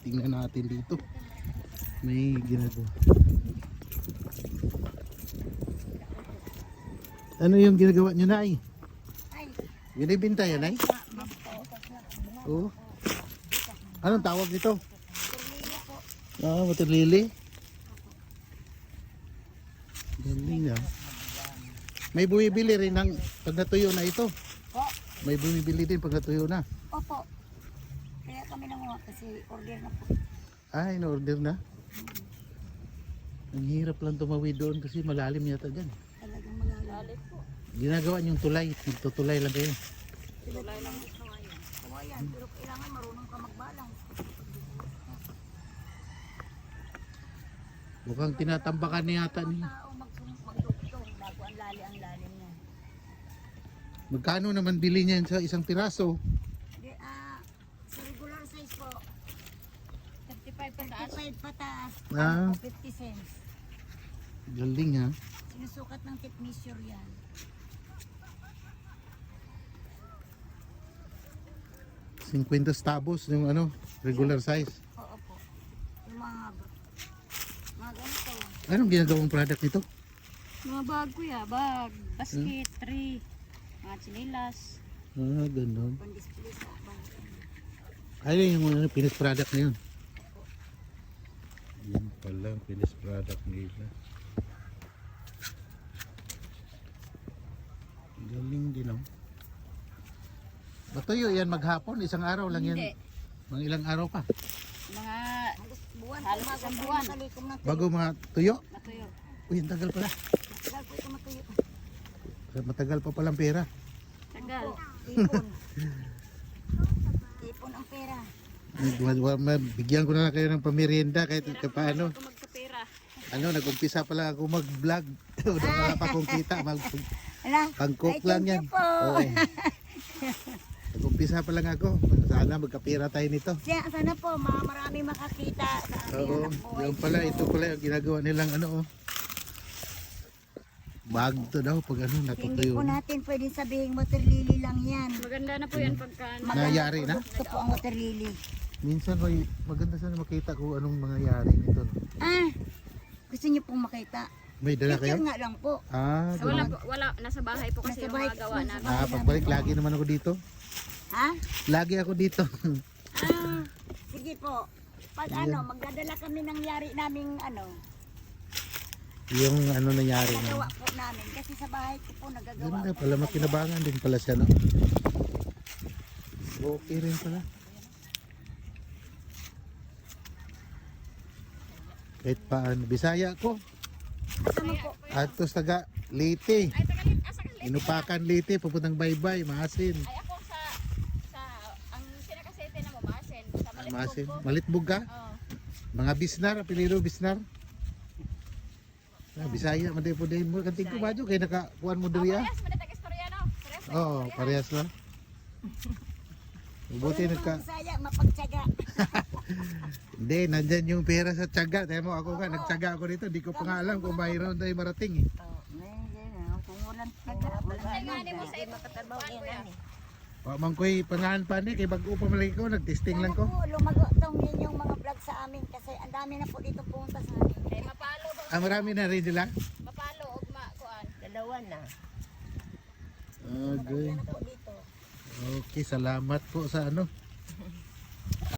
Tingnan natin dito. May ginagawa. Ano yung ginagawa nyo na Ay, Binibinta yan ay? Oo. Anong tawag nito? Ah, water lily. Galing ah. May bumibili rin ng pag natuyo na ito. May bumibili din pag natuyo na. Opo. Kasi order na po. Ah, in-order na. Ang hirap lang tumawid doon kasi malalim yata dyan. Talagang malalim. Ginagawa niyong tulay. Tutulay lang kayo. Tulay lang ang kawayan. Kawayan, pero kailangan marunong ka magbalang. Mukhang tinatambakan niya yata niya. Magkano naman bili niyan sa isang piraso? Di, ah, sa regular size po, 35 pataas. 35 pataas, Ah. ano po, 50 cents. Galing ha. Sinusukat ng tip measure yan. Cinquenta stabos yung ano, regular size. Oo po. Yung mga, mga ganito. Anong ginagawang product nito? Mga bag kuya, bag, basket, tray, mga chinilas. Ah, ganun. Pang-display sa bangko. Ayun yung ano, finished product na yun. Yun pala, finished product nila. Galing din oh. Matuyo yan maghapon, isang araw lang yan. Hindi. Mga ilang araw pa. Mga buwan, Halos isang buwan. Bago matuyo. natuyo. Uy, ang tagal pala. Matuyo. Matagal pa palang pera. Tagal. Tipon. Tipon ang pera. Bigyan ko na lang kayo ng pamerienda kahit paano. Ano, nag-umpisa pa lang ako mag-vlog. Wala pa akong kita. Mag ay, lang yan. Oo. Nag-umpisa pa lang ako. Sana magkapira tayo nito. Siya, sana po, ma- marami makakita sa Oo. Yung pala, ito pala yung ginagawa nilang ano oh. Bag to daw pag ano Hindi natutuyo. po natin pwedeng sabihin water lily lang yan. Maganda na po yan pagka. Nangyayari na. Ito po ang water lily. Minsan may maganda sana makita kung anong mangyayari nito. No? Ah, gusto niyo pong makita? May dala kayo? Picture nga lang po. Ah, So, wala, po- wala, nasa bahay po kasi Nasa yung bahay mga gawa namin. Ah, pagbalik lagi naman ako dito. Ha? Lagi ako dito. Ah, sige po. Pag ano, magdadala kami ng yari naming ano, yung ano nangyari na. nagawa po namin. Kasi sa bahay ko po nagagawa Ganda pala makinabangan din pala siya no. Okay rin pala. Kahit paano. Bisaya ko. Po. Atos taga ka Inupakan Leyte. Pupuntang baybay. Maasin. Ay, ako sa, sa, ang sinakasete na mo, Masin. Sa Malitbog Maasin. po. Malitbog ka? Oo. Mga Bisnar. Apelido Bisnar. Ah, Bisaya. Maday po din mo. Kanting ko ba dyan? Kaya nakakuan mo Oh, diri ah. parehas, manitag istorya, no? Parehas, Oo, parehas lang. Buti nagka... mapagtyaga. Hindi, nandyan yung pera sa tiyaga. Tayo mo, ako nga, nagtiyaga ako dito. Di ko pa nga alam kung mayroon tayo marating eh. Oh, ngayon, ngayon, kung walang tyaga, wala Ay, nga, na. di mo sa imo Makatrabaho yan, ano eh. Pa man ko'y pangahan pa ni, kay bago pa malagi ko, nagtesting lang ko. Sana po, lumago tong inyong mga vlog sa amin kasi ang dami na po dito pumunta sa amin. Eh, mapalo ba? Ah, marami na rin nila. Mapalo, ugma, kuan. Dalawa na. Okay. Po dito? Okay, salamat po sa ano.